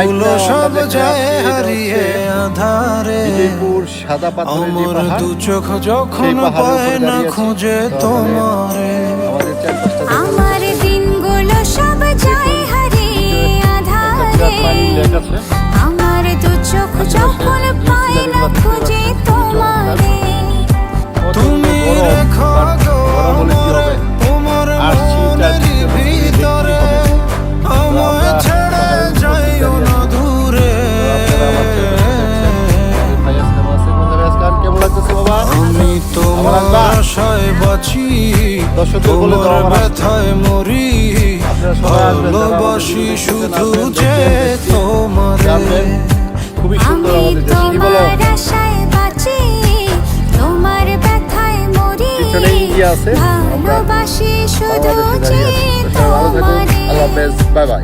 দিনগুলো সব যায় হারিয়ে আধারে। সাদা দু চোখ যখন না খুঁজে তোমারে। আমার দিনগুলো সব যায় হারিয়ে আধারে। আশায় বাঁচি ভালোবাসি শুধু যে তোমার। খুবই সুন্দর আমাদের দেশ ভালোবাসি শুধু যে তোমার। Bye bye.